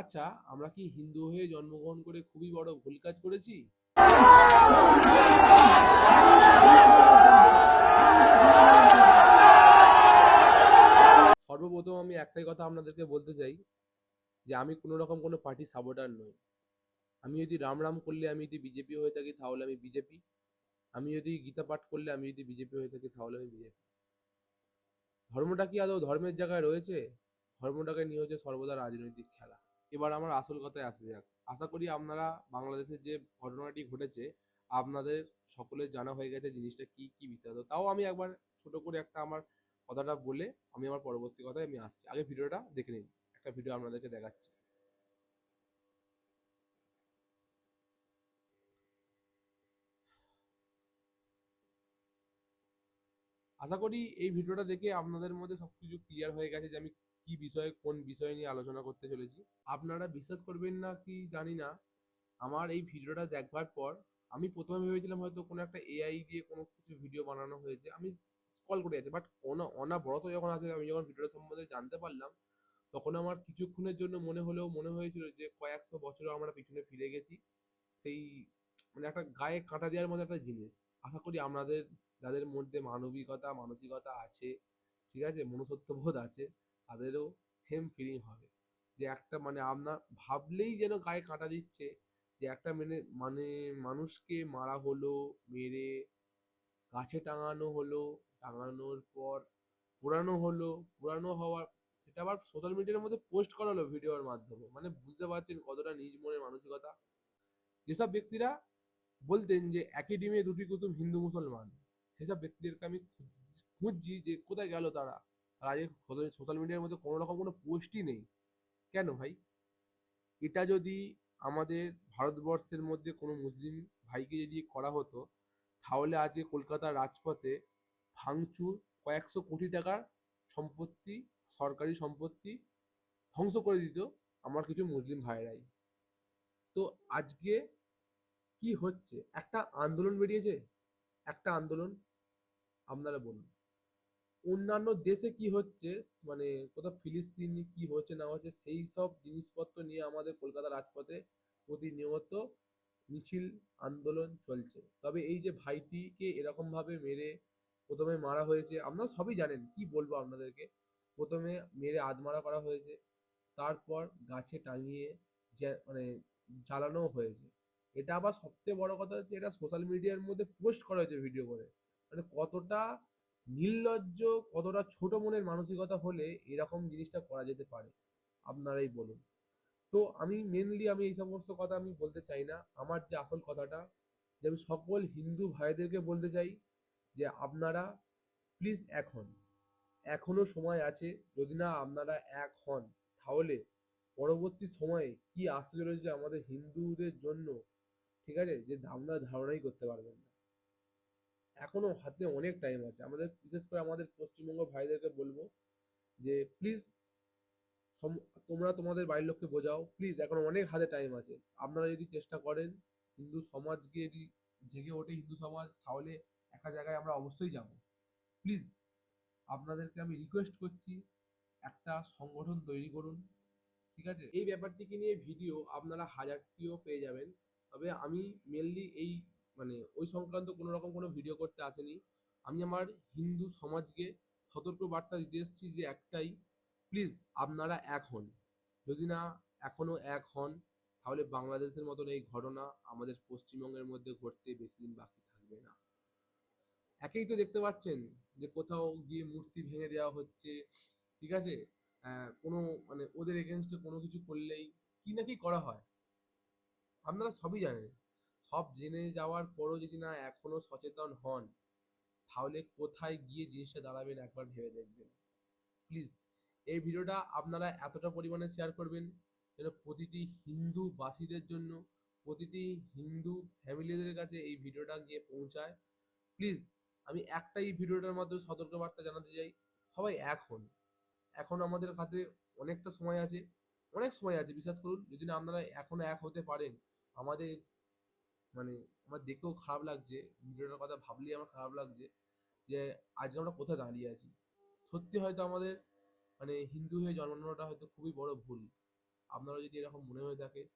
আচ্ছা আমরা কি হিন্দু হয়ে জন্মগ্রহণ করে খুবই বড় ভুল কাজ করেছি? সর্বপ্রথম আমি একটাই কথা আপনাদেরকে বলতে চাই, যে আমি কোনো রকম কোনো পার্টি সাপোর্টার নই। আমি যদি রাম রাম করলে আমি যদি বিজেপি হয়ে থাকি, তাহলে আমি বিজেপি। আমি যদি গীতা পাঠ করলে আমি যদি বিজেপি হয়ে থাকি, তাহলে আমি বিজেপি। ধর্মটা কি আদৌ ধর্মের জায়গায় রয়েছে? ধর্মটাকে নিয়ে হচ্ছে সর্বদা রাজনৈতিক খেলা। এবার আমার আসল কথায় আসতে যাক। আশা করি আপনারা বাংলাদেশের যে ঘটনাটি ঘটেছে, আপনাদের সকলের জানা হয়ে গেছে জিনিসটা কি কি বিস্তারিত। তাও আমি একবার ছোট করে একটা আমার কথাটা বলে আমি আমার পরবর্তী কথায় আমি আসছি। আগে ভিডিওটা দেখে নিন। একটা ভিডিও আপনাদেরকে দেখাচ্ছি। আশা করি এই ভিডিওটা দেখে আপনাদের মধ্যে সবকিছু ক্লিয়ার হয়ে গেছে যে আমি কি বিষয়ে, কোন বিষয় নিয়ে আলোচনা করতে চলেছি। আপনারা বিশ্বাস করবেন না কি জানি না, আমার এই ভিডিওটা দেখবার পর আমি প্রথমে ভেবেছিলাম হয়তো কোনো একটা এআই দিয়ে কোনো কিছু ভিডিও বানানো হয়েছে। আমি স্কল করে যাচ্ছি বাট অনা, অনাবরত যখন আসে আমি যখন ভিডিওটা সম্বন্ধে জানতে পারলাম, তখন আমার কিছুক্ষণের জন্য মনে হলেও মনে হয়েছিল যে কয়েকশো বছর আমরা পিছনে ফিরে গেছি। সেই মানে একটা গায়ে কাঁটা দেওয়ার মতো একটা জিনিস। আশা করি আপনাদের, যাদের মধ্যে মানবিকতা, মানসিকতা আছে, ঠিক আছে, মনুষ্যত্ববোধ আছে তাদেরও সেম ফিলিং হবে। যে একটা মানে আপনার ভাবলেই যেন গায়ে কাঁটা দিচ্ছে, যে একটা মানে মানে মানুষকে মারা হলো, মেরে গাছে টাঙানো হলো, টাঙানোর পর পোড়ানো হলো, পোড়ানো হওয়ার, সেটা আবার সোশ্যাল মিডিয়ার মধ্যে পোস্ট করা হলো ভিডিওর মাধ্যমে। মানে বুঝতে পারছেন কতটা নিজ মনের মানসিকতা? যেসব ব্যক্তিরা বলতেন যে একই ডিমে দুটি কুতুব হিন্দু মুসলমান, সেসব ব্যক্তিদেরকে আমি খুঁজছি যে কোথায় গেল তারা? আর আজকে সোশ্যাল মিডিয়ার মধ্যে কোনো রকম কোনো পোস্টই নেই। কেন ভাই? এটা যদি আমাদের ভারতবর্ষের মধ্যে কোনো মুসলিম ভাইকে যদি করা হতো, তাহলে আজকে কলকাতার রাজপথে ভাঙচুর কয়েকশো কোটি টাকার সম্পত্তি, সরকারি সম্পত্তি ধ্বংস করে দিত আমার কিছু মুসলিম ভাইরাই। তো আজকে কি হচ্ছে? একটা আন্দোলন বেরিয়েছে? একটা আন্দোলন? আপনারা বলুন। অন্যান্য দেশে কি হচ্ছে? মানে কোথাও ফিলিস্তিনি কি হচ্ছে, না হচ্ছে, সেই সব জিনিসপত্র নিয়ে আমাদের কলকাতা রাজপথে প্রতিনিয়ত মিছিল, আন্দোলন চলছে। তবে এই যে ভাইটিকে এরকম ভাবে মেরে প্রথমে মারা হয়েছে, আপনারা সবই জানেন, কি বলব আপনাদেরকে? প্রথমে মেরে আধমারা করা হয়েছে, তারপর গাছে টাঙিয়ে মানে জ্বালানো হয়েছে। এটা আবার সবচেয়ে বড় কথা হচ্ছে, এটা সোশ্যাল মিডিয়ার মধ্যে পোস্ট করা হয়েছে ভিডিও করে। মানে কতটা নির্লজ্জ, কতটা ছোট মনের মানসিকতা হলে এরকম জিনিসটা করা যেতে পারে? আপনারাই বলুন। তো আমি মেনলি আমি এই সমস্ত কথা আমি বলতে চাই না। আমার যে আসল কথাটা, যে আমি সকল হিন্দু ভাইদেরকে বলতে চাই, যে আপনারা প্লিজ এখন এখনও সময় আছে, যদি না আপনারা এক হন, তাহলে পরবর্তী সময়ে কি আসতে চলেছে আমাদের হিন্দুদের জন্য, ঠিক আছে? যে আপনারা ধারণাই করতে পারবেন না। এখনও হাতে অনেক টাইম আছে। আমাদের, বিশেষ করে আমাদের পশ্চিমবঙ্গ ভাইদেরকে বলব যে প্লিজ তোমরা তোমাদের বাড়ির লোককে বোঝাও। প্লিজ এখন অনেক হাতে টাইম আছে। আপনারা যদি চেষ্টা করেন হিন্দু সমাজকে যদি জেগে ওঠে হিন্দু সমাজ, তাহলে একটা জায়গায় আমরা অবশ্যই যাব। প্লিজ আপনাদেরকে আমি রিকোয়েস্ট করছি একটা সংগঠন তৈরি করুন। ঠিক আছে? এই ব্যাপারটিকে নিয়ে ভিডিও আপনারা হাজারটিও পেয়ে যাবেন। তবে আমি মেনলি এই মানে ওই সংক্রান্ত কোনো রকম কোনো ভিডিও করতে আসেনি। আমি আমার হিন্দু সমাজকে সতর্ক বার্তা দিতে এসেছি যে একটাই প্লিজ আপনারা এক হন। যদি না এখনও এক হন, তাহলে বাংলাদেশের মতন এই ঘটনা আমাদের পশ্চিমবঙ্গের মধ্যে ঘটতে বেশি দিন বাকি থাকবে না। একেই তো দেখতে পাচ্ছেন যে কোথাও গিয়ে মূর্তি ভেঙে দেওয়া হচ্ছে, ঠিক আছে? কোনো মানে ওদের এগেনস্টে কোনো কিছু করলেই কি না কি করা হয়? আপনারা সবই জানেন। সব জেনে যাওয়ার পরও যদি না এখনও সচেতন হন, তাহলে কোথায় গিয়ে জিনিসটা দাঁড়াবেন একবার ভেবে দেখবেন। প্লিজ, এই ভিডিওটা আপনারা এতটা পরিমাণে শেয়ার করবেন যেন প্রতিটি হিন্দু বাসীদের জন্য, প্রতিটি হিন্দু ফ্যামিলিদের কাছে এই ভিডিওটা গিয়ে পৌঁছায়। প্লিজ, আমি একটাই ভিডিওটার মাধ্যমে সতর্কবার্তা জানাতে চাই, সবাই এক হন। এখন আমাদের হাতে অনেকটা সময় আছে, অনেক সময় আছে, বিশ্বাস করুন, যদি না আপনারা এখনও এক হতে পারেন, আমাদের মানে আমার দেখেও খারাপ লাগছে, ভিডিওটার কথা ভাবলেই আমার খারাপ লাগছে যে, আজকে আমরা কোথায় দাঁড়িয়ে আছি? সত্যি হয়তো আমাদের মানে হিন্দু হয়ে জন্মানোটা হয়তো খুবই বড় ভুল। আপনারা যদি এরকম মনে হয়ে থাকে,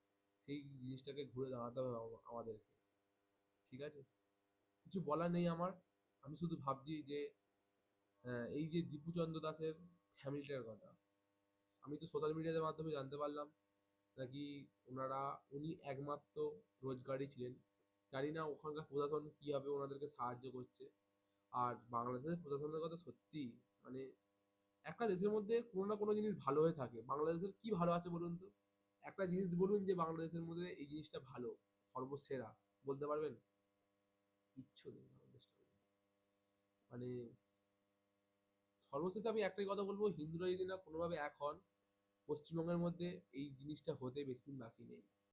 সেই জিনিসটাকে ঘুরে দাঁড়াতে হবে আমা- আমাদেরকে। ঠিক আছে? কিছু বলার নেই আমার। আমি শুধু ভাবছি যে এই যে দীপুচন্দ্র দাসের ফ্যামিলিটার কথা। আমি তো সোশ্যাল মিডিয়ার মাধ্যমে জানতে পারলাম। নাকি ওনারা, উনি একমাত্র রোজগারই ছিলেন। জানি না ওখানকার প্রশাসন কীভাবে ওনাদেরকে সাহায্য করছে। আর বাংলাদেশের প্রশাসনের কথা সত্যি মানে একটা দেশের মধ্যে কোনো না কোনো জিনিস ভালো হয়ে থাকে। বাংলাদেশের কি ভালো আছে বলুন তো? একটা জিনিস বলুন যে বাংলাদেশের মধ্যে এই জিনিসটা ভালো, সর্বসেরা, বলতে পারবেন? কিচ্ছু নেই বাংলাদেশটা মানে সর্বশেষে আমি একটাই কথা বলব, হিন্দুরা যদি না কোনোভাবে এক হন পশ্চিমবঙ্গের মধ্যে এই জিনিসটা হতে বেশি বাকি নেই।